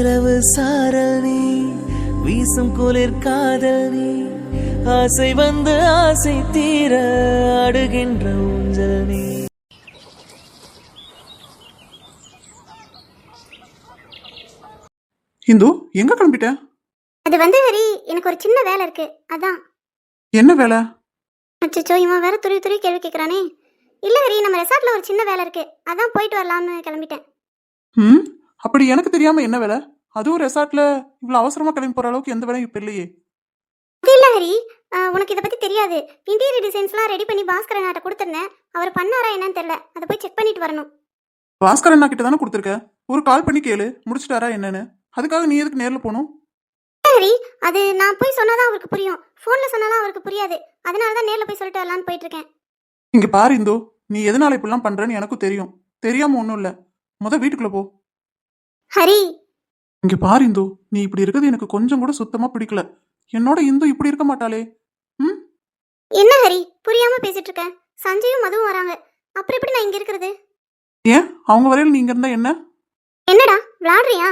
இரவு சாரல் நீ வீசும் குளிர் காதல் நீ. ஆசை வந்து ஆசை தீர அடுகின்ற ஊஞ்சல் நீ. இந்து எங்க கிளம்பிட்ட? அது வந்து ஹரி எனக்கு ஒரு சின்ன வேலை இருக்கு. அதான். என்ன வேலை? அச்சோ இவன் வேற துருவி துருவி கேள்வி கேட்குறானே இல்ல ஹரி நம்ம ரெசார்ட்ல ஒரு சின்ன வேலை இருக்கு. அதான் போயிட்டு வரலாம்னு கிளம்பிட்டேன். ம்? அப்படி எனக்கு தெரியாம என்ன வேலை? அதுவும் ரெசார்ட்ல இவ்வளவு அவசரமா கிளம்பி போற அளவுக்கு எந்த வேலையும் இப்ப இல்லையே. அது இல்ல ஹரி. உனக்கு இதை பத்தி தெரியாது. இன்டீரியர் டிசைன்ஸ்லாம் ரெடி பண்ணி பாஸ்கரன் நாட்ட கொடுத்துருந்தேன். அவர் பண்ணாரா என்னன்னு தெரியல. அதை போய் செக் பண்ணிட்டு வரணும். பாஸ்கர் அண்ணா கிட்ட தானே கொடுத்துருக்க? ஒரு கால் பண்ணி கேளு. முடிச்சிட்டாரா என்னன்னு? அதுக்காக நீ எதுக்கு நேர்ல போகணும்? ஹரி. அது நான் போய் சொன்னாதான் அவருக்கு புரியும். ஃபோன்ல சொன்னாலும் அவருக்கு புரியாது. அதனால தான் நேர்ல போய் சொல்லிட்டு வரலான்னு போயிட்டு இருக்கேன் இங்க பாரு இந்து. நீ எதனால இப்படிலாம் பண்றன்னு எனக்கும் தெரியும். தெரியாம ஒண்ணும் இல்ல. முத வீட்டுக்குள்ள போ. ஹரி. இங்க பாரு இந்து நீ இப்படி இருக்கிறது எனக்கு கொஞ்சம் கூட சுத்தமா பிடிக்கல. என்னோட இந்து இப்படி இருக்க மாட்டாளே. ம்? என்ன ஹரி புரியாம பேசிட்டு இருக்க? சஞ்சயும் மதுவும் வராங்க. அப்புறம் எப்படி நான் இங்க இருக்கிறது? ஏன்? அவங்க வரையில நீங்க இருந்தா என்ன? என்னடா விளாடுறியா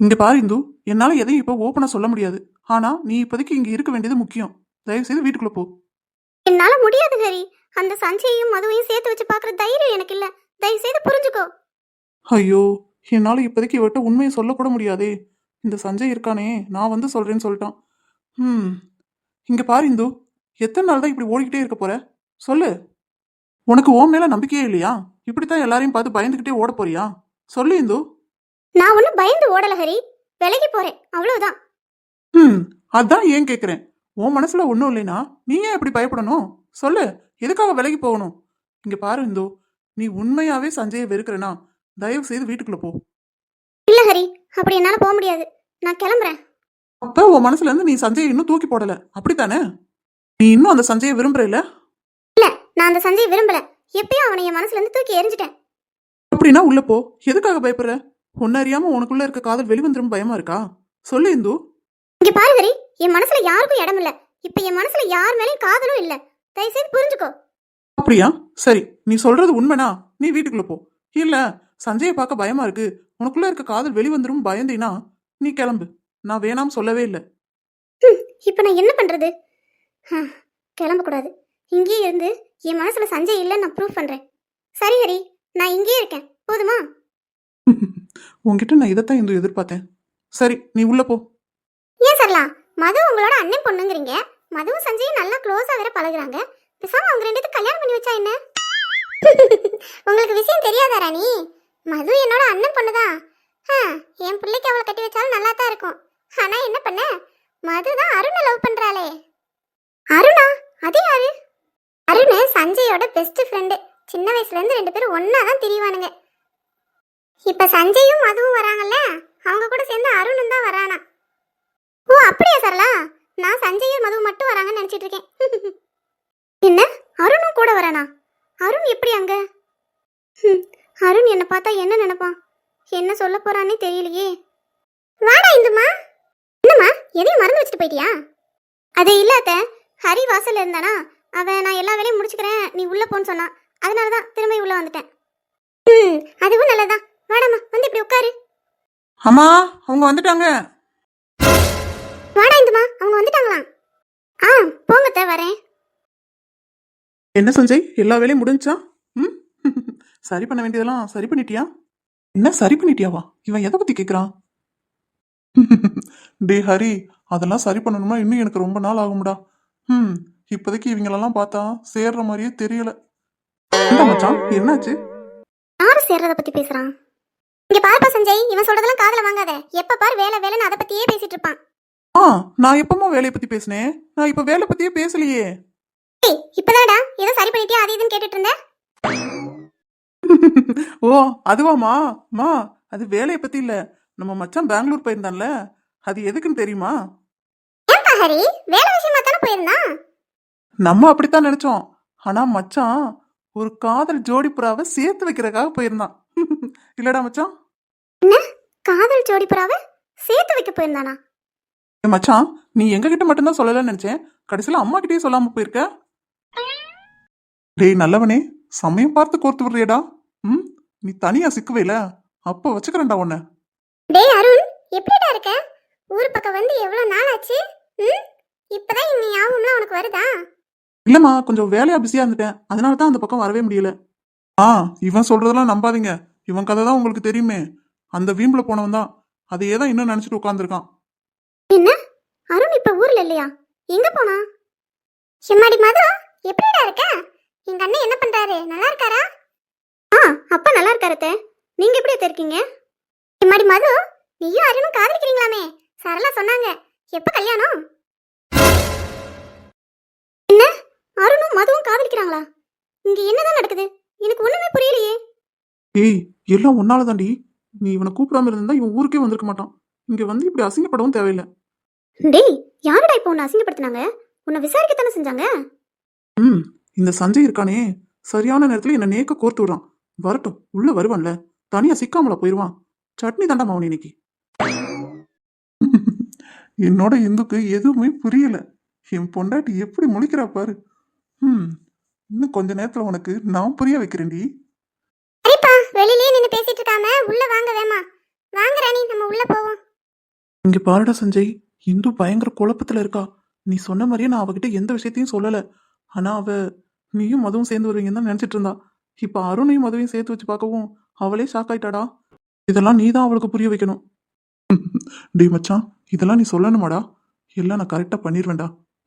இங்க பாரு இந்து என்னால எதையும் இப்ப ஓப்பனா சொல்ல முடியாது. ஆனா நீ இப்போதைக்கு இங்க இருக்க வேண்டியது முக்கியம். தயவு செய்து வீட்டுக்குள்ள போ. என்னால முடியாது ஹரி. அந்த சஞ்சயையும் மதுவையும் சேர்த்து வச்சு பாக்குற தைரியம் எனக்கு இல்ல. தயவு செய்து புரிஞ்சுக்கோ. ஐயோ என்னால இப்போதைக்கு இவர்கிட்ட உண்மையை சொல்லக்கூட முடியாதே. இந்த சஞ்சய் இருக்கானே நான் வந்து சொல்றேன்னு சொல்லிட்டான். ம் இங்க பாரு இந்து எத்தனை நாள் தான் இப்படி ஓடிக்கிட்டே இருக்க போற? சொல்லு. உனக்கு ஓ மேல நம்பிக்கையே இல்லையா? இப்படித்தான் எல்லாரையும் பார்த்து பயந்துகிட்டே ஓட போறியா? சொல்லு இந்து. நான் ஒன்னும் பயந்து ஓடல ஹரி. விலகி போறேன். அவ்வளவுதான். ம் அதான் ஏன் கேக்குறேன்? உன் மனசுல ஒன்றும் இல்லைனா நீ ஏன் இப்படி பயப்படணும்? சொல்லு. எதுக்காக விலகி போகணும்? இங்க பாரு இந்து நீ உண்மையாவே சஞ்சயை வெறுக்கிறனா? தயவு செய்து வீட்டுக்குள்ள போ. இல்ல ஹரி அப்படி என்னால போக முடியாது. நான் கிளம்புறேன். அப்ப உன் மனசுல இருந்து நீ சஞ்சயை இன்னும் தூக்கி போடல. அப்படித்தானே? நீ இன்னும் அந்த சஞ்சயை விரும்புற இல்ல? இல்ல நான் அந்த சஞ்சயை விரும்பல. எப்பயும் அவனை என் மனசுல இருந்து தூக்கி எரிஞ்சிட்டேன். அப்படின்னா உள்ள போ. எதுக்காக பயப்படுற? உன்ன அறியாம உனக்குள்ள இருக்க காதல் வெளிவந்துரும் பயமா இருக்கா? சொல்லு இந்து. இங்க பாரு ஹரி என் மனசுல யாருக்கும் இடம் இல்ல. இப்ப என் மனசுல யார் மேலயும் காதலும் இல்ல. தயவு செய்து புரிஞ்சுக்கோ. அப்படியா? சரி நீ சொல்றது உண்மைனா நீ வீட்டுக்குள்ள போ. இல்ல சஞ்சயை பார்க்க பயமா இருக்கு. உனக்குள்ள இருக்க காதல் வெளிவந்துரும் பயந்தீனா? நீ கிளம்பு. நான் வேணாம் சொல்லவே இல்லை. இப்ப நான் என்ன பண்றது? கிளம்பக்கூடாது இங்கேயே இருந்து என் மனசுல சஞ்சய் இல்ல நான் ப்ரூவ் பண்றேன். சரி ஹரி நான் இங்கேயே இருக்கேன். போதுமா? உன்கிட்ட நான் இதைத்தான் இந்து எதிர்பார்த்தேன். சரி நீ உள்ள போ. ஏன் சரலாம் மது உங்களோட அண்ணன் பொண்ணுங்கிறீங்க. மதுவும் சஞ்சயும் நல்லா க்ளோஸா வேற பழகுறாங்க. பேசாம அவங்க ரெண்டு பேத்துக்கு கல்யாணம் பண்ணி வச்சா என்ன? உங்களுக்கு விஷயம் தெரியாதா ராணி? மது என்னோட அண்ணன் பொண்ணுதான் ஆ, என் பிள்ளைக்கு அவளை கட்டி வச்சாலும் நல்லா தான் இருக்கும். ஆனா என்ன பண்ண? மது தான் அருணை லவ் பண்றாளே. அருணா? அது யாரு? அருண் சஞ்சயோட பெஸ்ட் ஃப்ரெண்டு சின்ன வயசுல இருந்து ரெண்டு பேரும் ஒன்னா தான் திரிவானுங்க இப்ப சஞ்சயும் மதுவும் வராங்கல்ல? அவங்க கூட சேர்ந்து அருணும் தான் வரானா? ஓ அப்படியா சரளா? நான் சஞ்சயும் மது மட்டும் வராங்கன்னு நினைச்சிட்டு இருக்கேன். என்ன? அருணும் கூட வரானா? அருண் எப்படி அங்க? அருண் என்ன பார்த்தா என்ன நினைப்பான்? என்ன சொல்ல போறானே தெரியலையே. வாடா இந்துமா. என்னம்மா எதையும் மறந்து வச்சுட்டு போயிட்டியா? அது இல்லாத ஹரி வாசல்ல இருந்தானா? அவன் நான் எல்லா வேலையும் முடிச்சுக்கிறேன். நீ உள்ள போன்னு சொன்னான். அதனால தான் திரும்ப உள்ள வந்துட்டேன். ம் அதுவும் நல்லதான் வாடாம்மா வந்து இப்படி உட்காரு. அம்மா அவங்க வந்துட்டாங்க. வாடா இந்துமா அவங்க வந்துட்டாங்களாம் ஆ போங்கத்த வரேன். என்ன சஞ்சய் எல்லா வேலையும் முடிஞ்சா? ம்? சரி பண்ண வேண்டியதெல்லாம் சரி பண்ணிட்டியா? என்ன சரி பண்ணிட்டியாவா? இவன் எதை பத்தி கேக்குறான்? டே ஹரி அதெல்லாம் சரி பண்ணணும்னா இன்னும் எனக்கு ரொம்ப நாள் ஆகும்டா. ம் இப்போதைக்கு இவங்களெல்லாம் பார்த்தா சேர்ற மாதிரியே தெரியல. மச்சான் என்னாச்சு? யாரு சேர்றத பத்தி பேசுறான்? இங்க பாருப்பா சஞ்சய் இவன் சொல்றதெல்லாம் காதுல வாங்காத. எப்ப பாரு வேலை வேலைன்னு அதை பத்தியே பேசிட்டு இருப்பான். ஆ நான் எப்பமா வேலையை பத்தி பேசினேன். நான் இப்ப வேலை பத்தியே பேசலையே. ஏய் இப்பதான்டா. ஏதோ சரி பண்ணிட்டியா? அது இதுன்னு கேட்டுட்டு இருந்தேன் ஓ அதுவாமா மா? அது வேலையை பத்தி இல்ல. நம்ம மச்சான் பெங்களூர் போயிருந்தான்ல. அது எதுக்குன்னு தெரியுமா? ஏன்பா ஹரி? வேலை விஷயமா தானே போயிருந்தான் நம்ம அப்படித்தான் நினைச்சோம். ஆனா மச்சான் ஒரு காதல் ஜோடி புறாவை சேர்த்து வைக்கிறதுக்காக போயிருந்தான். இல்லடா மச்சான். என்ன? காதல் ஜோடி புறாவை சேர்த்து வைக்க போயிருந்தானா? ஏ மச்சான் நீ எங்க கிட்ட மட்டும்தான் சொல்லலன்னு நினைச்சேன். கடைசியில அம்மா கிட்டயே சொல்லாம போயிருக்க? டேய் நல்லவனே சமயம் பார்த்து கோர்த்து விடுறியடா. ம்? நீ தனியா சிக்குவேல அப்ப வச்சுக்கிறேன்டா உன்னை. டேய் அருண் எப்படிடா இருக்க? ஊர் பக்கம் வந்து எவ்வளவு நாள் ஆச்சு ம்? இப்பதான் இந்த ஞாபகம்லாம் உனக்கு வருதா? இல்லம்மா கொஞ்சம் வேலையா பிஸியா இருந்துட்டேன். அதனால தான் அந்த பக்கம் வரவே முடியல. ஆ இவன் சொல்றதெல்லாம் நம்பாதீங்க. இவன் கதை தான் உங்களுக்கு தெரியுமே. அந்த வீம்புல போனவன் தான். அதையே தான் இன்னும் நினைச்சிட்டு உட்காந்துருக்கான் என்ன? அருண் இப்ப ஊர்ல இல்லையா? எங்க போனா? எம்மாடி மது எப்படிடா இருக்க? எங்க அண்ணன் என்ன பண்றாரு? நல்லா இருக்காரா? அப்பா நல்லா இருக்காரு. நீங்க எப்படி இருக்கீங்க? எம்மாடி மது நீயும் அருணும் காதலிக்கிறீங்களாமே. சரளா சொன்னாங்க. எப்ப கல்யாணம்? என்ன? அருணும் மதுவும் காதலிக்கிறாங்களா? இங்க என்னதான் நடக்குது? எனக்கு ஒண்ணுமே புரியலையே. ஏய் எல்லாம் உன்னால தாண்டி நீ இவனை கூப்பிடாம இருந்தா இவன் ஊருக்கே வந்திருக்க மாட்டான். இங்க வந்து இப்படி அசிங்கப்படவும் தேவையில்லை. டேய் யாருடா இப்போ உன்னை அசிங்கப்படுத்தினாங்க? உன்னை விசாரிக்கத்தானே செஞ்சாங்க? ம் இந்த சஞ்சய் இருக்கானே. சரியான நேரத்துல என்ன நேக்க கோர்த்து விடுறான். வரட்டும் உள்ள வருவான்ல. தனியா சிக்காமல போயிருவான். சட்னி தாண்டா மவன் இன்னைக்கு. என்னோட இந்துக்கு எதுவுமே புரியல. என் பொண்டாட்டி எப்படி முழிக்கிறா பாரு. ம் இன்னும் கொஞ்ச நேரத்துல உனக்கு நான் புரிய வைக்கிறேன்டி. சரிப்பா வெளியிலேயே நின்று பேசிட்டு இருக்காம உள்ள வாங்க வேமா. வாங்க ராணி நம்ம உள்ள போவோம். இங்க பாருடா சஞ்சய் இந்து பயங்கர குழப்பத்துல இருக்கா. நீ சொன்ன மாதிரியே நான் அவகிட்ட எந்த விஷயத்தையும் சொல்லல. ஆனா அவ நீயும் மதுவும் சேர்ந்து வருவீங்கன்னு தான் நினைச்சிட்டு இருந்தா. இப்போ அருணையும் மதுவையும் சேர்த்து வச்சு பார்க்கவும் அவளே ஷாக் ஆயிட்டாடா. இதெல்லாம் நீ தான் அவளுக்கு புரிய வைக்கணும். டேய் மச்சான் இதெல்லாம் நீ சொல்லணுமாடா? எல்லாம் நான் கரெக்டாக பண்ணிடுவேன்டா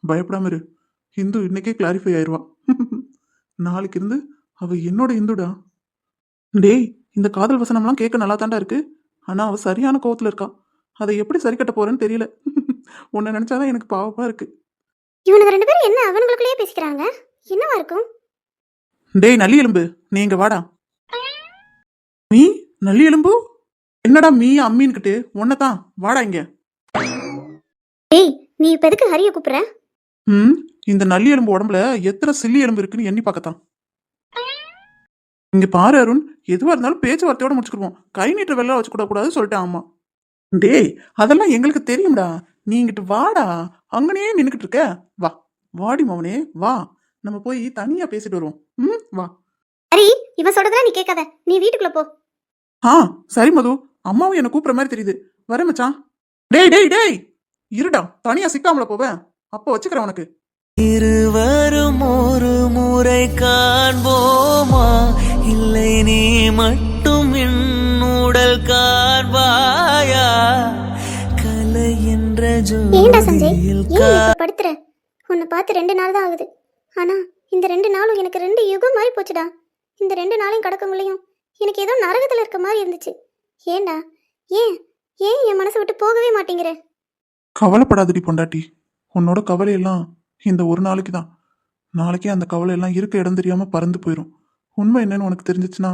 பயப்படாம இரு. ஹிந்து இன்னைக்கே கிளாரிஃபை ஆயிருவா. நாளைக்கு இருந்து அவ என்னோட இந்துடா. டேய் இந்த காதல் வசனம்லாம் கேட்க நல்லா தாண்டா இருக்கு. ஆனால் அவள் சரியான கோவத்தில் இருக்கா. அதை எப்படி சரி கட்ட போறேன்னு தெரியல. உன்னை நினைச்சாதான் எனக்கு பாவமா இருக்கு. இவனுக்கு ரெண்டு பேரும் என்ன அவனுங்களுக்குள்ளேயே பேசிக்கிறாங்க? என்னவா இருக்கும்? டேய் நல்லி எலும்பு நீ இங்க வாடா. நீ நல்லி எலும்பு? என்னடா மீ அம்மின்னுக்கிட்டு உன்னதான் வாடா இங்க. டேய் நீ இப்ப எதுக்கு ஹரிய கூப்பிடுற? ம் இந்த நல்லி எலும்பு உடம்புல எத்தனை சில்லி எலும்பு இருக்குன்னு எண்ணி பார்க்கத்தான். இங்க பாரு அருண் எதுவா இருந்தாலும் பேச்சுவார்த்தையோட முடிச்சுக்கிடுவோம். கை நீட்ட வெள்ள வச்சுக்கூட கூடாது சொல்லிட்டேன் ஆமா டேய் அதெல்லாம் எங்களுக்கு தெரியும்டா. நீ இங்கிட்டு வாடா. அங்கனே நின்னுக்கிட்டு இருக்க. வா வாடி மவனே வா. நம்ம போய் தனியா பேசிட்டு வருவோம். ம் வா. ஹரி இவன் சொல்றதெல்லாம் நீ கேட்காத. நீ வீட்டுக்குள்ள போ. ஆ சரி மது. அம்மாவும் என்ன கூப்பிடுற மாதிரி தெரியுது. வரேன் மச்சான். டேய் டேய் டேய். இருடா. தனியா சிக்காமல போவேன் அப்போ வச்சுக்கிறேன் உனக்கு. இருவரும் ஒரு முறை காண்போமா? இல்லை நீ மட்டும் உடல் காண்பாயா? கலை என்ற ஏன்டா சஞ்சய்? ஏன் ஜோதியில் நீ இப்ப படுத்துற? உன்னை பார்த்து ரெண்டு நாள் தான் ஆகுது. ஆனால் இந்த ரெண்டு நாளும் எனக்கு ரெண்டு யுகம் மாதிரி போச்சுடா. இந்த ரெண்டு நாளையும் கடக்கங்களையும் எனக்கு ஏதோ நரகத்தில் இருக்க மாதிரி இருந்துச்சு. ஏன்டா? ஏன்? ஏன் என் மனசை விட்டு போகவே மாட்டேங்கிற? கவலைப்படாதடி பொண்டாட்டி. உன்னோட கவலையெல்லாம் இந்த ஒரு நாளைக்கு தான். நாளைக்கே அந்த கவலையெல்லாம் இருக்க இடம் தெரியாமல் பறந்து போயிடும் உண்மை என்னன்னு உனக்கு தெரிஞ்சிச்சுன்னா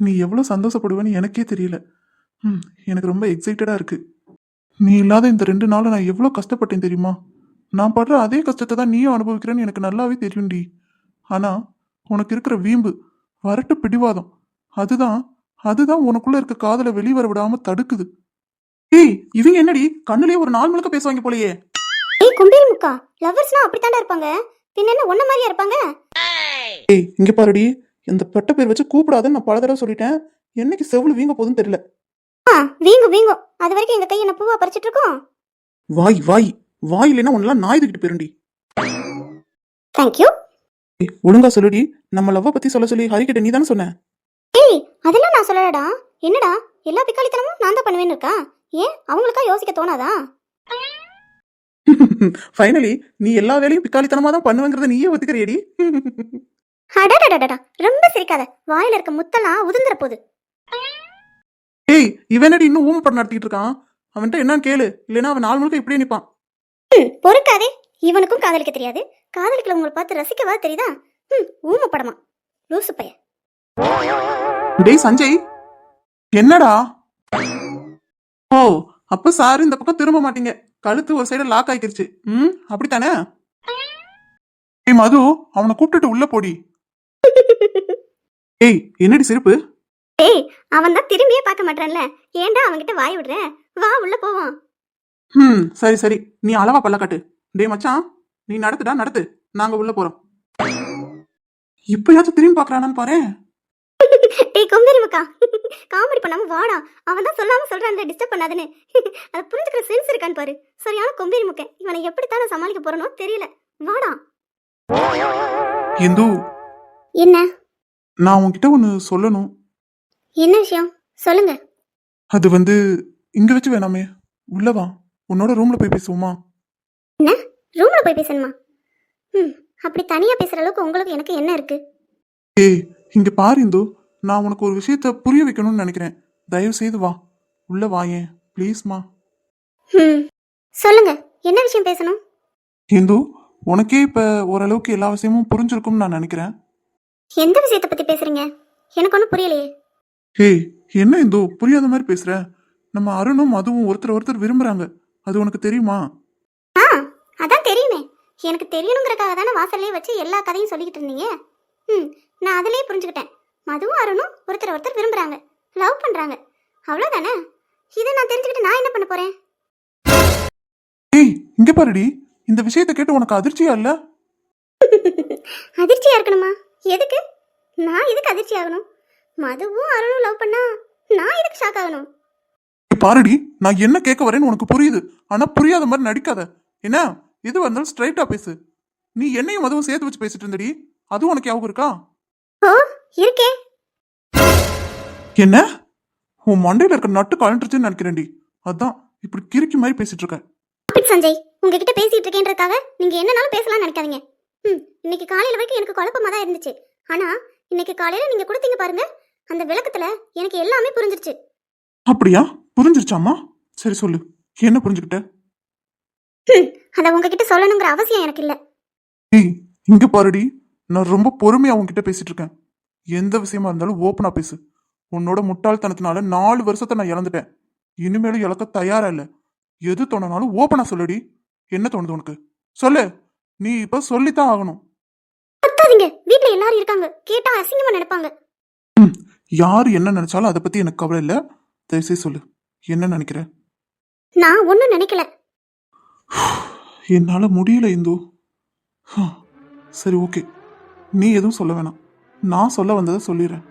நீ எவ்வளோ சந்தோஷப்படுவேன்னு எனக்கே தெரியல. ம் எனக்கு ரொம்ப எக்ஸைட்டடாக இருக்குது நீ இல்லாத இந்த ரெண்டு நாளும் நான் எவ்வளோ கஷ்டப்பட்டேன் தெரியுமா? நான் படுற அதே கஷ்டத்தை தான் நீயும் அனுபவிக்கிறேன்னு எனக்கு நல்லாவே தெரியும்டி. ஆனா உனக்கு இருக்கிற வீம்பு வரட்டு பிடிவாதம் அதுதான் அதுதான் உனக்குள்ள இருக்க காதலை வெளிவர விடாம தடுக்குது. ஏய் இவங்க என்னடி கண்ணுலயே ஒரு நாள் முழுக்க பேசுவாங்க போலயே. ஏய் கும்பியல் முக்கா லவ்வர்ஸ்னா அப்படித்தாண்டா இருப்பாங்க? பின்ன என்ன ஒன்ன மாதிரியா இருப்பாங்க? ஏய் இங்க பாருடி இந்த பட்ட பேர் வச்சு கூப்பிடாதன்னு நான் பல தடவை சொல்லிட்டேன். என்னைக்கு செவ்வளவு வீங்க போகுதுன்னு தெரியல. ஆ வீங்கும் வீங்கும் அது வரைக்கும் எங்க கை என்ன பூவா பறிச்சிட்டு இருக்கோம்? வாய் வாய். வாய் இல்லைன்னா உன்னெல்லாம் நாய் தூக்கிட்டு போயிருண்டி. தேங்க்யூ ஒழுங்கா சொல்லுடி. நம்ம லவ்வ பத்தி சொல்ல சொல்லி ஹரிக்கிட்ட நீ தானே சொன்ன? ஏய் அதெல்லாம் நான் சொல்லலடா. என்னடா? எல்லா பிக்காளித்தனமும் நான் தான் பண்ணுவேன்னு இருக்கா? ஏன்? அவங்களுக்கா யோசிக்க தோணாதா? ஃபைனலி நீ எல்லா வேலையும் பிக்காளித்தனமா தான் பண்ணுவேங்கிறத நீயே ஒத்துக்கிறியடி. அடடடடடா ரொம்ப சிரிக்காத. வாயில இருக்க முத்தெல்லாம் உதிர்ந்துற போகுது ஏய் இவனடி இன்னும் ஊம படம் நடத்திட்டு இருக்கான்? அவன்கிட்ட என்னன்னு கேளு. இல்லைன்னா அவன் நாள் முழுக்க இப்படியே நிப்பான். பொறுக்காதே. இவனுக்கும் காதலிக்க தெரியாது. காதலிக்கிறவங்களை பார்த்து ரசிக்கவா தெரியுதா? ம் ஊம படமா. லூசு பையன். டேய் சஞ்சய். என்னடா? ஓ அப்ப சார் இந்த பக்கம் திரும்ப மாட்டீங்க. கழுத்து ஒரு சைடு லாக் ஆயிக்கிருச்சு. ம் அப்படித்தானே? ஏய் மது அவனை கூப்பிட்டுட்டு உள்ள போடி. ஏய் என்னடி சிரிப்பு? ஏய் அவன் தான் திரும்பியே பார்க்க மாட்டான்ல ஏன்டா அவன்கிட்ட வாய் விடுற? வா உள்ள போவோம். ம் சரி சரி. நீ அளவா பல்ல காட்டு. டேய் மச்சான் நீ நடத்துடா நடத்து. நாங்க உள்ள போறோம். இப்பயாச்சும் திரும்பி பாக்குறானான்னு பாரு. டேய் கொம்பேரி மக்கா காமெடி பண்ணாம வாடா அவன் தான் சொல்லாம சொல்றான் டிஸ்டர்ப் பண்ணாதுன்னு. அதை புரிஞ்சுக்கிற சென்ஸ் இருக்கான்னு பாரு. சரியான கொம்பேரி முக்க இவனை எப்படித்தான் நான் சமாளிக்க போறனோ தெரியல. வாடா இந்து. என்ன? நான் உன்கிட்ட ஒன்று சொல்லணும். என்ன விஷயம்? சொல்லுங்க. அது வந்து இங்க வச்சு வேணாமே. உள்ள வா. உன்னோட ரூம்ல போய் பேசுவோமா? என்ன? ரூம்ல போய் பேசணுமா? ம் அப்படி தனியா பேசுற அளவுக்கு உங்களுக்கு எனக்கு என்ன இருக்கு? ஏய் இங்க பாரு இந்து. நான் உனக்கு ஒரு விஷயத்த புரிய வைக்கணும்னு நினைக்கிறேன். தயவு செய்து வா. உள்ள வாயேன் ப்ளீஸ்மா ம். சொல்லுங்க. என்ன விஷயம் பேசணும்? இந்து உனக்கே இப்ப ஓரளவுக்கு எல்லா விஷயமும் புரிஞ்சிருக்கும்னு நான் நினைக்கிறேன். எந்த விஷயத்தை பத்தி பேசுறீங்க? எனக்கு ஒன்றும் புரியலையே. ஏய் என்ன இந்து? புரியாத மாதிரி பேசுற. நம்ம அருணும் அதுவும் ஒருத்தர் ஒருத்தர் விரும்புறாங்க. அது உனக்கு தெரியுமா? ஆ அதான் தெரியுமே. எனக்கு தெரியணுங்கிறக்காக தானே வாசல்லே வச்சு எல்லா கதையும் சொல்லிக்கிட்டு இருந்தீங்க. ம் நான் அதிலேயே புரிஞ்சுக்கிட்டேன். மதுவும் அருணும் ஒருத்தர் ஒருத்தர் விரும்புறாங்க. லவ் பண்றாங்க. அவ்வளோதானே இதை நான் தெரிஞ்சுக்கிட்டு நான் என்ன பண்ண போறேன்? ஏய் இங்க பாருடி. இந்த விஷயத்தை கேட்டு உனக்கு அதிர்ச்சியா இல்ல? அதிர்ச்சியா இருக்கணுமா? எதுக்கு? நான் எதுக்கு அதிர்ச்சி ஆகணும் மதுவும் அருணும் லவ் பண்ணா நான் எதுக்கு ஷாக் ஆகணும்? பாருடி நான் என்ன கேட்க வரேன்னு உனக்கு புரியுது. ஆனா புரியாத மாதிரி நடிக்காத. என்ன? எது வந்தாலும் ஸ்ட்ரைட்டா பேசு. நீ என்னையும் அதுவும் சேர்த்து வச்சு பேசிட்டு இருந்தடி. அதுவும் உனக்கு ஞாபகம் இருக்கா? இருக்கே. என்ன? உன் மண்டையில இருக்க நட்டு கழண்டுருச்சுன்னு நினைக்கிறேன்டி. அதான் இப்படி கிறுக்கி மாதிரி பேசிட்டு இருக்க. சஞ்சய் உங்ககிட்ட பேசிட்டு இருக்கேன்றதுக்காக நீங்க என்னனாலும் பேசலாம்னு நினைக்காதீங்க. ம் இன்னைக்கு காலையில வரைக்கும் எனக்கு குழப்பமா தான் இருந்துச்சு. ஆனா இன்னைக்கு காலையில நீங்க கொடுத்தீங்க பாருங்க அந்த விளக்கத்துல எனக்கு எல்லாமே புரிஞ்சிருச்சு. அப்படியா? புரிஞ்சிருச்சாமா சரி சொல்லு. என்ன புரிஞ்சுக்கிட்ட? அத உங்ககிட்ட சொல்லணுங்கிற அவசியம் எனக்கு இல்ல. ஏய் இங்க பாருடி. நான் ரொம்ப பொறுமையா உன்கிட்ட பேசிட்டு இருக்கேன் எந்த விஷயமா இருந்தாலும் ஓப்பனா பேசு. உன்னோட முட்டாள்தனத்தினால நாலு வருஷத்தை நான் இழந்துட்டேன். இனிமேலும் இழக்க தயாரா இல்ல. எது தோணுனாலும் ஓப்பனா சொல்லுடி. என்ன தோணுது உனக்கு? சொல்லு. நீ இப்ப சொல்லித்தான் ஆகணும். கத்தாதீங்க வீட்ல எல்லாரும் இருக்காங்க. கேட்டா அசிங்கமா நினைப்பாங்க. யார் என்ன நினைச்சாலும் அதை பத்தி எனக்கு கவலை இல்ல. தயவுசெய்து சொல்லு. என்ன நினைக்கிற? நான் ஒன்னும் நினைக்கல. என்னால முடியல இந்து. சரி ஓகே. நீ எதுவும் சொல்ல வேணாம். நான் சொல்ல வந்ததை சொல்லிடுறேன்.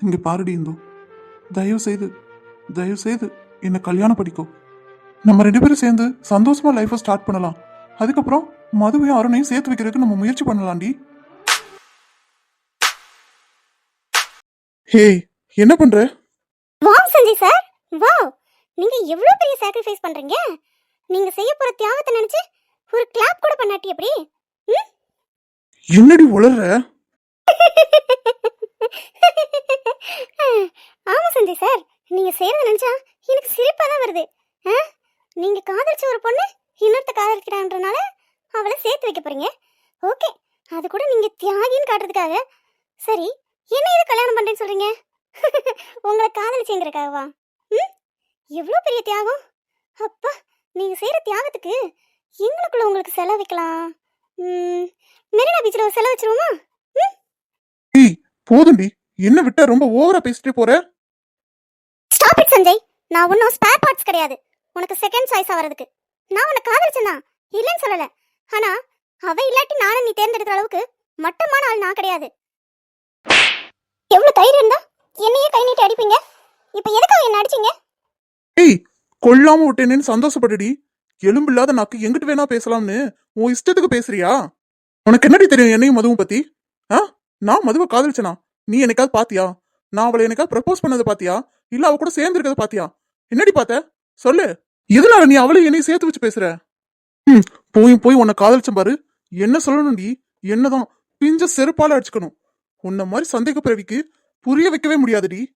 இங்க பாருடி இந்து. தயவு செய்து தயவு செய்து என்னை கல்யாணம் படிக்கோ நம்ம ரெண்டு பேரும் சேர்ந்து சந்தோஷமா லைஃப்பை ஸ்டார்ட் பண்ணலாம். அதுக்கப்புறம் மதுவையும் அருணையும் சேர்த்து வைக்கிறதுக்கு நம்ம முயற்சி பண்ணலாம்டி. ஹேய் என்ன பண்ற? Wow Sanjay sir wow! நீங்க எவ்வளவு பெரிய சாக்ரிஃபைஸ் பண்றீங்க? நீங்க செய்ய போற தியாகத்தை நினைச்சு ஒரு கிளாப் கூட பண்ணாட்டி எப்படி? என்னடி உளர்ற? ஆமா சஞ்சய் சார் நீங்க செய்யறத நினைச்சா எனக்கு சிரிப்பா தான் வருது? நீங்க காதலிச்ச ஒரு பொண்ணு இன்னொருத்த காதலிக்கிறான்றனால அவளை சேர்த்து வைக்க போறீங்க. ஓகே அது கூட நீங்க தியாகின்னு காட்டுறதுக்காக. சரி என்ன இது கல்யாணம் பண்றேன்னு சொல்றீங்க? உங்களை காதலிச்சேங்கிறக்காகவா எவ்வளோ பெரிய தியாகம்? அப்பா நீங்க செய்யற தியாகத்துக்கு எங்களுக்குள்ள உங்களுக்கு செலவு வைக்கலாம். ம், மெரினா பீச்சில் செலவு வச்சிருவோமா? ம்? ஏய் போதும்டி. என்ன விட்டா ரொம்ப ஓவரா பேசிட்டே போற? Stop it Sanjay. நான் ஒன்றும் ஸ்பேர் பார்ட்ஸ் கிடையாது. உனக்கு செகண்ட் சாய்ஸா வரதுக்கு நான் உன்னை காதலிச்சேன் இல்லைன்னு சொல்லல. ஆனா அவ இல்லாட்டி நானும் நீ தேர்ந்தெடுக்கிற அளவுக்கு மட்டமான ஆள் நான் கிடையாது. எவ்வளவு தைரியம் இருந்தா என்னையே கை நீட்டி அடிப்பீங்க? இப்போ எதுக்காக என்ன அடிச்சீங்க? ஏய் கொல்லாம விட்டேனேன்னு சந்தோஷப்படுடி எலும்பில்லாத நாக்கு எங்கிட்டு வேணா பேசலாம்னு. உன் இஷ்டத்துக்கு பேசுறியா? உனக்கு என்னடி தெரியும் என்னையும் மதுவும் பத்தி? ஆ? நான் மதுவை காதலிச்சனா? நீ எனக்காவது பாத்தியா? நான் அவளை எனக்காவது ப்ரப்போஸ் பண்ணதை பாத்தியா? இல்ல அவ கூட சேர்ந்து இருக்கிறத பாத்தியா? என்னடி பார்த்த? சொல்லு. எதனால நீ அவளை என்னையும் சேர்த்து வச்சு பேசுற? ம் போய் போய் உன்னை காதலிச்சேன் பாரு. என்ன சொல்லணும்டி? என்னதான்? பிஞ்ச செருப்பால அடிச்சுக்கணும். உன்ன மாதிரி சந்தேக பிறவிக்கு புரிய வைக்கவே முடியாதுடி.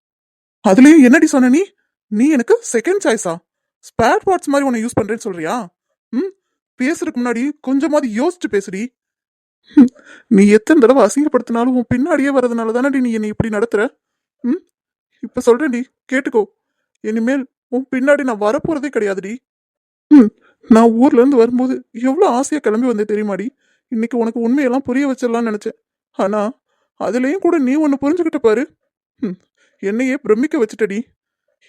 அதுலயும் என்னடி சொன்ன நீ? நீ எனக்கு செகண்ட் சாய்ஸா ஸ்பேர் பார்ட்ஸ் மாதிரி உன்னை யூஸ் பண்றேன்னு சொல்றியா? ம்? பேசுறதுக்கு முன்னாடி கொஞ்சமாவது யோசிச்சு பேசுடி. நீ எத்தனை தடவை அசிங்கப்படுத்தினாலும் உன் பின்னாடியே வர்றதுனால தானடி நீ என்னை இப்படி நடத்துற? ம்? இப்ப சொல்றேன்டி கேட்டுக்கோ. இனிமேல் உன் பின்னாடி நான் வரப்போறதே கிடையாதுடி. ம்? நான் ஊர்ல இருந்து வரும்போது எவ்வளோ ஆசையா கிளம்பி வந்தேன் தெரியுமாடி? இன்னைக்கு உனக்கு உண்மையெல்லாம் புரிய வச்சிடலாம்னு நினைச்சேன். ஆனா அதுலயும் கூட நீ ஒன்று புரிஞ்சுக்கிட்ட பாரு. ம், என்னையே பிரமிக்க வச்சுட்டடி.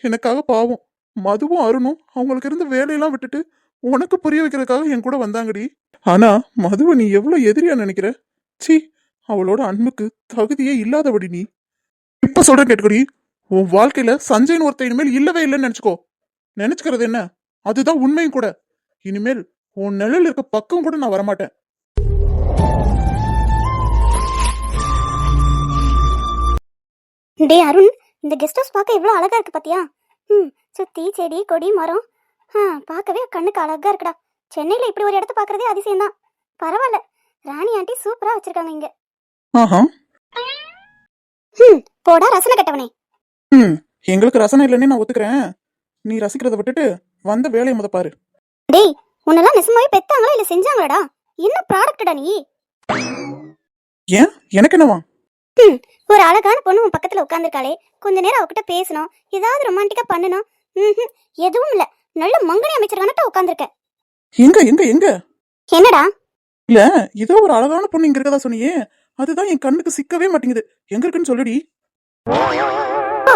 எனக்காக பாவம். மதுவும் அருணும் அவங்களுக்கு இருந்த வேலையெல்லாம் விட்டுட்டு உனக்கு புரிய வைக்கிறதுக்காக என் கூட வந்தாங்கடி. ஆனா மதுவை நீ எவ்வளோ எதிரியா நினைக்கிற? ச்சீ அவளோட அன்புக்கு தகுதியே இல்லாதபடி நீ. இப்ப சொல்றேன் கேட்டுக்கடி. உன் வாழ்க்கையில சஞ்சய்னு ஒருத்தன் இனிமேல் இல்லவே இல்லைன்னு நினைச்சுக்கோ. நினைச்சுக்கிறது என்ன? அதுதான் உண்மையும் கூட. இனிமேல் உன் நிழல் இருக்க பக்கம் கூட நான் வரமாட்டேன். டே அருண். இந்த கெஸ்ட் ஹவுஸ் பார்க்க எவ்வளோ அழகா இருக்கு பாத்தியா? ம் சுத்தி செடி கொடி மரம். ஆ பார்க்கவே கண்ணுக்கு அழகா இருக்குடா. சென்னையில் இப்படி ஒரு இடத்த பார்க்கறதே அதிசயம்தான். பரவாயில்ல. ராணி ஆண்டி சூப்பரா வச்சிருக்காங்க இங்க. ஆஹா. ம் போடா ரசனை கட்டவனே. ம் எங்களுக்கு ரசனை இல்லைன்னு நான் ஒத்துக்கிறேன். நீ ரசிக்கிறத விட்டுட்டு வந்த வேலையை முத பாரு. டேய் உன்னெல்லாம் நிஜமாவே பெத்தாங்களா இல்ல செஞ்சாங்களாடா? என்ன ப்ராடக்ட்டடா நீ? ஏன்? எனக்கு என்னவா? ஒரு அழகான பொண்ணு உன் பக்கத்துல உட்காந்துருக்காளே கொஞ்ச நேரம் அவகிட்ட பேசணும். ஏதாவது ரொமான்டிக்கா பண்ணணும். ம்ஹும், எதுவும் இல்ல. நல்ல மங்கனி அமைச்சரானட்ட உட்காந்துருக்க எங்க எங்க எங்க? என்னடா? இல்ல இதோ ஒரு அழகான பொண்ணு இங்க இருக்கதா சொன்னியே. அதுதான் என் கண்ணுக்கு சிக்கவே மாட்டேங்குது. எங்க இருக்குன்னு சொல்லுடி. ஓ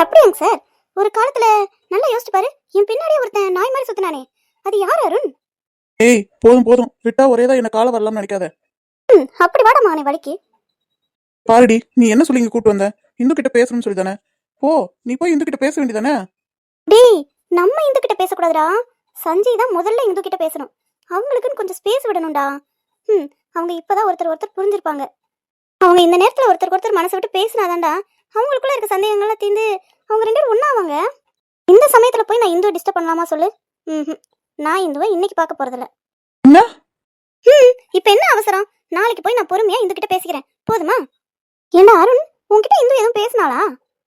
அப்படியாங்க சார். ஒரு காலத்துல நல்லா யோசிச்சு பாரு. என் பின்னாடியே ஒருத்தன் நாய் மாதிரி சுத்தினானே. அது யார் அருண்? ஏய் போதும் போதும். விட்டா ஒரேதான் என்ன கால வரலாம்னு நினைக்காத. ம், அப்படி வாடா மகனே வலிக்கு பாருடி நீ என்ன சொல்லி இங்க கூட்டு வந்த? இந்து கிட்ட பேசணும்னு சொல்லி தானே போ நீ போய் இந்து கிட்ட பேச வேண்டியதானே? டேய் நம்ம இந்து கிட்ட பேசக்கூடாதுடா. சஞ்சய் தான் முதல்ல இந்து கிட்ட பேசணும். அவங்களுக்குன்னு கொஞ்சம் ஸ்பேஸ் விடணும்டா. ம் அவங்க இப்பதான் ஒருத்தர் ஒருத்தர் புரிஞ்சிருப்பாங்க. அவங்க இந்த நேரத்துல ஒருத்தருக்கு ஒருத்தர் மனசை விட்டு பேசினாதான்டா அவங்களுக்குள்ள இருக்க சந்தேகங்கள்லாம் தீர்ந்து அவங்க ரெண்டு பேரும் ஒண்ணாவாங்க. இந்த சமயத்துல போய் நான் இந்துவை டிஸ்டர்ப் பண்ணலாமா சொல்லு? ம் நான் இந்துவை இன்னைக்கு பார்க்க போறதில்ல. என்ன? ம் இப்போ என்ன அவசரம்? நாளைக்கு போய் நான் பொறுமையா இந்து கிட்ட பேசிக்கிறேன். போதுமா? என்ன அருண் உன்கிட்ட இந்து எதுவும் பேசினாளா?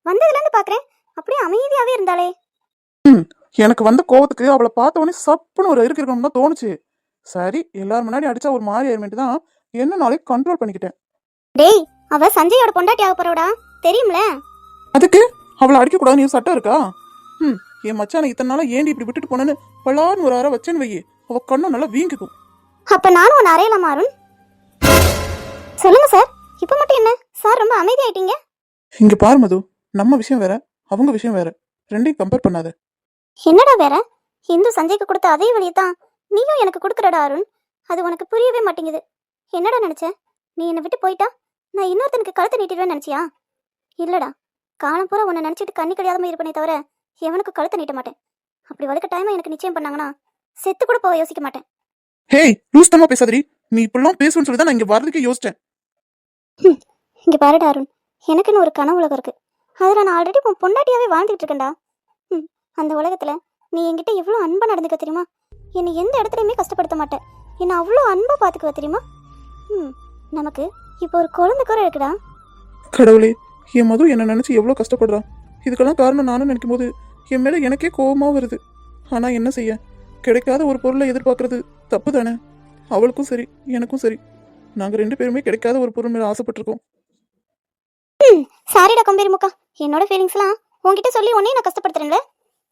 வந்ததுல இருந்து பாக்குறேன். அப்படியே அமைதியாவே இருந்தாளே. எனக்கு வந்த கோவத்துக்கு அவளை பார்த்த உடனே சப்புன்னு ஒரு இருக்கு இருக்கணும்னு தான் தோணுச்சு. சரி எல்லாரும் முன்னாடி அடிச்சா ஒரு மாதிரி ஆயிருமேட்டு தான் என்ன நாளைக்கு கண்ட்ரோல் பண்ணிக்கிட்டேன். டேய் அவ சஞ்சயோட பொண்டாட்டி ஆக போறவடா தெரியும்ல? அதுக்கு? அவளை அடிக்க கூடாதுன்னு எதுவும் சட்டம் இருக்கா? ம் என் மச்சானை இத்தனை நாளா ஏண்டி இப்படி விட்டுட்டு போனேன்னு பலான்னு ஒரு அரை வச்சேன்னு வையே அவ கண்ணும் நல்லா வீங்கிக்கும். அப்ப நானும் உன்னை அறையலாமா அருண்? சொல்லுங்க சார். சார் ரொம்ப அமைதியாயிட்டீங்க. இங்க பாரு மது நம்ம விஷயம் வேற அவங்க விஷயம் வேற. ரெண்டையும் கம்பேர் பண்ணாத. என்னடா வேற? இந்து சஞ்சய்க்கு கொடுத்த அதே வழியை தான் நீயும் எனக்கு கொடுக்குறடா அருண். அது உனக்கு புரியவே மாட்டேங்குது. என்னடா நினைச்ச? நீ என்னை விட்டு போயிட்டா? நான் இன்னொருத்தனுக்கு கழுத்தை நீட்டிடுவேன்னு நினைச்சியா? இல்லடா காலம் பூரா உன்னை நினைச்சிட்டு கண்ணி கடியாதம இருப்பனே தவிர எவனுக்கு கழுத்தை நீட்ட மாட்டேன். அப்படி வளர்க்க டைமை எனக்கு நிச்சயம் பண்ணாங்கன்னா செத்து கூட போக யோசிக்க மாட்டேன். ஹேய் லூஸ் தமா பேசாதடி. நீ இப்படிலாம் பேசுன்னு சொல்லி தான் நான் இங்க வர்றதுக்கே யோசிச்சேன். இங்கே பாருடா அருண். எனக்குன்னு ஒரு கனவு உலகம் இருக்கு. அதில் நான் ஆல்ரெடி உன் பொண்டாட்டியாகவே வாழ்ந்துகிட்டு இருக்கேன்டா. ம் அந்த உலகத்தில் நீ என்கிட்ட எவ்வளோ அன்பாக நடந்துக்க தெரியுமா? என்னை எந்த இடத்துலையுமே கஷ்டப்படுத்த மாட்டேன் என்னை அவ்வளோ அன்பாக பார்த்துக்குவ தெரியுமா? ம் நமக்கு இப்போ ஒரு குழந்தை கூட இருக்குடா. கடவுளே என் மது என்னை நினச்சி எவ்வளோ கஷ்டப்படுறான் இதுக்கெல்லாம் காரணம் நானும் நினைக்கும் போது என் மேலே எனக்கே கோபமாக வருது. ஆனால் என்ன செய்ய? கிடைக்காத ஒரு பொருளை எதிர்பார்க்கறது தப்பு தானே அவளுக்கும் சரி எனக்கும் சரி. நாங்கள் ரெண்டு பேருமே கிடைக்காத ஒரு பொருள் மேலே ஆசைப்பட்டிருக்கோம். ம் சாரிடா கம்பேரி முக்கா. என்னோட ஃபீலிங்ஸ்லாம் உன்கிட்ட சொல்லி உன்னையும் நான் கஷ்டப்படுத்துறேன்ல.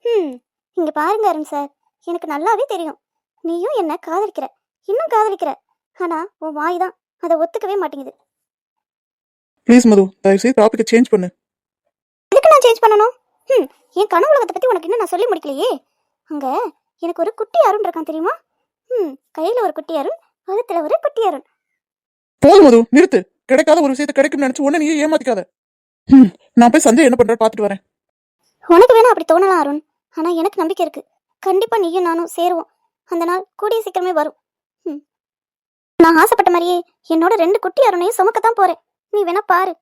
ம் இங்க பாருங்க அருண் சார் எனக்கு நல்லாவே தெரியும். நீயும் என்ன காதலிக்கிற. இன்னும் காதலிக்கிற. ஆனா உன் வாய் தான். அதை ஒத்துக்கவே மாட்டேங்குது. ப்ளீஸ் மது தயவு செய்து டாபிக்கை சேஞ்ச் பண்ணு. எதுக்கு நான் சேஞ்ச் பண்ணணும்? ம் என் கனவு உலகத்தை பத்தி உனக்கு இன்னும் நான் சொல்லி முடிக்கலையே. அங்க எனக்கு ஒரு குட்டி அருண் இருக்கான் தெரியுமா? ம் கையில ஒரு குட்டி அருண் கழுத்துல ஒரு குட்டி அருண். போதும் மது நிறுத்து. கிடைக்காத ஒரு விஷயத்த கிடைக்கும்னு நினைச்சு உடனே நீ ஏமாத்திக்காத. ம் நான் போய் சஞ்சய் என்ன பண்ற பார்த்துட்டு வரேன். உனக்கு வேணா அப்படி தோணலாம் அருண். ஆனா எனக்கு நம்பிக்கை இருக்கு. கண்டிப்பா நீயும் நானும் சேருவோம். அந்த நாள் கூடிய சீக்கிரமே வரும். ம் நான் ஆசைப்பட்ட மாதிரியே என்னோட ரெண்டு குட்டி அருணையும் சுமக்கத்தான் போறேன். நீ வேணா பாரு.